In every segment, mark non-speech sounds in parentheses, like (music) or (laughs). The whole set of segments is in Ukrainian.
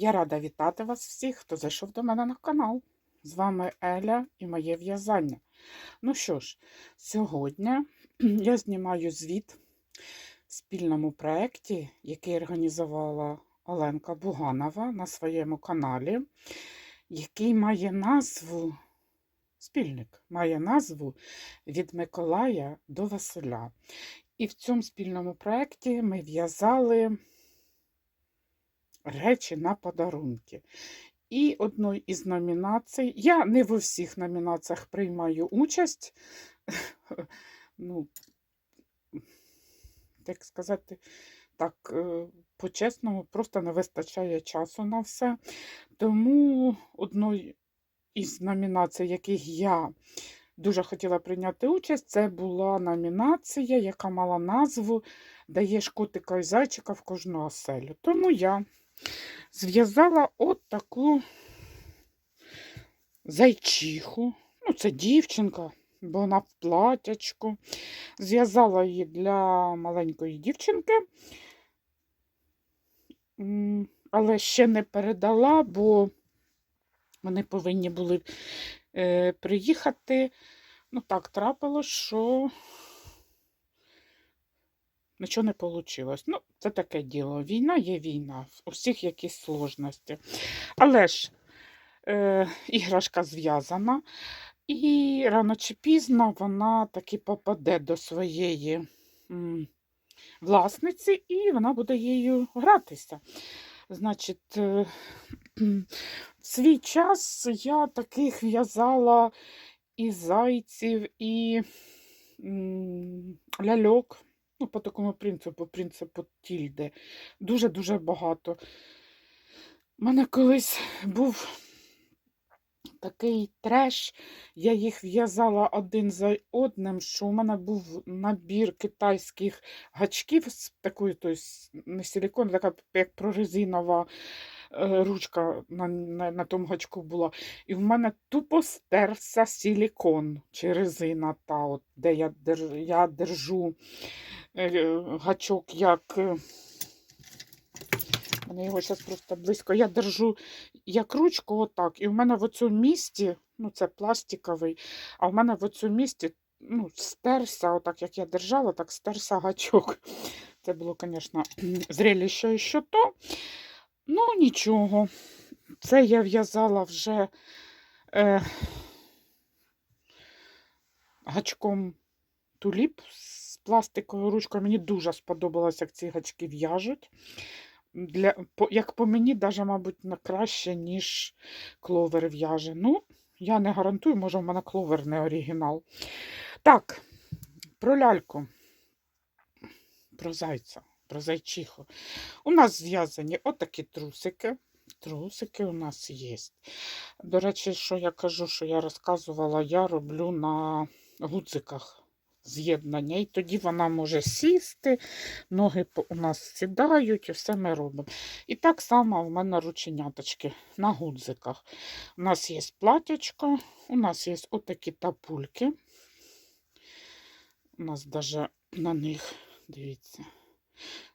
Я рада вітати вас всіх, хто зайшов до мене на канал. З вами Еля і моє в'язання. Ну що ж, сьогодні (clears throat) я знімаю звіт в спільному проєкті, який організувала Оленка Буганова на своєму каналі, який має назву спільник, має назву Від Миколая до Василя. І в цьому спільному проєкті ми в'язали речі на подарунки. І одною із номінацій, я не в усіх номінаціях приймаю участь. (laughs) ну, так сказати, так, е, по-чесному, просто не вистачає часу на все. Тому одною із номінацій, яких я дуже хотіла прийняти участь, це була номінація, яка мала назву Даєш котика і зайчика в кожну оселю. Тому я зв'язала от таку зайчиху. Ну, це дівчинка, бо вона в платячку. Зв'язала її для маленької дівчинки, але ще не передала, бо вони повинні були е, приїхати. Ну, так трапилось, що нічого не вийшло. Ну, це таке діло. Війна є війна, у всіх якісь сложності. Але ж е, іграшка зв'язана, і рано чи пізно вона таки попаде до своєї м, власниці, і вона буде її гратися. Значить, е, свій час я таких в'язала і зайців, і м, ляльок. Ну, по такому принципу, принципу тільди. Дуже-дуже багато. У мене колись був такий треш, я їх в'язала один за одним, що у мене був набір китайських гачків з такою, тобто не силікон, така як прорезинова е, ручка на, на, на тому гачку була. І в мене тупо стерся силікон чи резина, та, от, де я, держ, я держу гачок як. е, мене його зараз просто близько. Я держу як ручку, отак. І в мене в цьому місці, ну це пластиковий, а в мене в цьому місці ну, стерся, отак як я держала, так стерся гачок. Це було, звісно, (clears throat) зрелище і що то. Ну, нічого. Це я в'язала вже е, гачком туліп з пластиковою ручкою. Мені дуже сподобалось, як ці гачки в'яжуть. Для, по, як по мені, даже, мабуть, на краще, ніж кловер в'яже. Ну, я не гарантую, може, в мене кловер не оригінал. Так, про ляльку, про зайця, про зайчиху. У нас зв'язані отакі трусики. Трусики у нас є. До речі, що я кажу, що я розказувала, я роблю на гудзиках з'єднання. І тоді вона може сісти, ноги у нас сідають, і все ми робимо. І так само в мене рученяточки на гудзиках. У нас є платячко, у нас є отакі тапульки. У нас навіть на них, дивіться,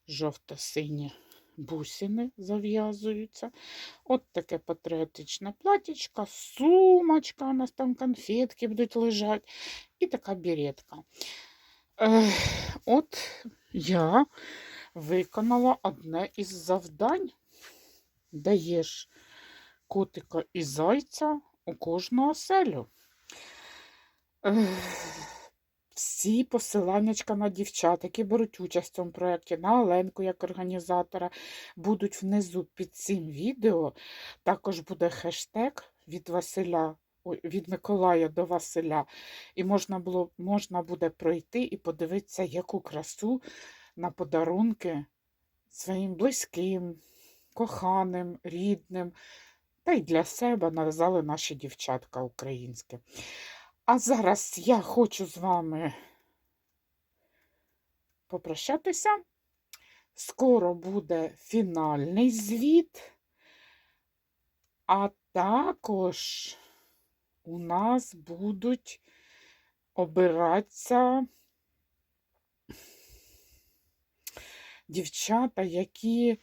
жовто-сині бусини зав'язуються. От таке патріотичне платічко, сумочка, у нас там конфетки будуть лежати, і така беретка. Е, от я виконала одне із завдань. Даєш котика і зайця у кожну оселю. Е, всі посиланнячка на дівчат, які беруть участь в цьому проєкті, на Оленку як організатора, будуть внизу під цим відео. Також буде хештег від Василя, від Миколая до Василя. І можна, було, можна буде пройти і подивитися, яку красу на подарунки своїм близьким, коханим, рідним. Та й для себе нав'язали наші дівчатка українські. А зараз я хочу з вами попрощатися. Скоро буде фінальний звіт, а також у нас будуть обиратися дівчата, які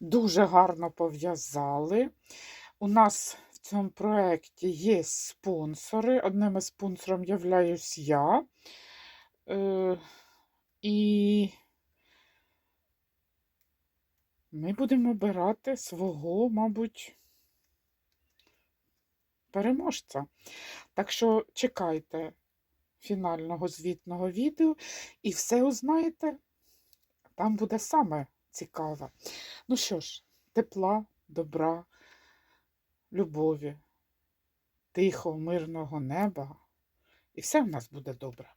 дуже гарно пов'язали. У нас цьому проєкті є спонсори. Одним із спонсором являюсь я. Е, і ми будемо обирати свого, мабуть, переможця. Так що чекайте фінального звітного відео і все узнаєте. Там буде саме цікаве. Ну що ж, тепла, добра, любові, тихого, мирного неба. І все в нас буде добре.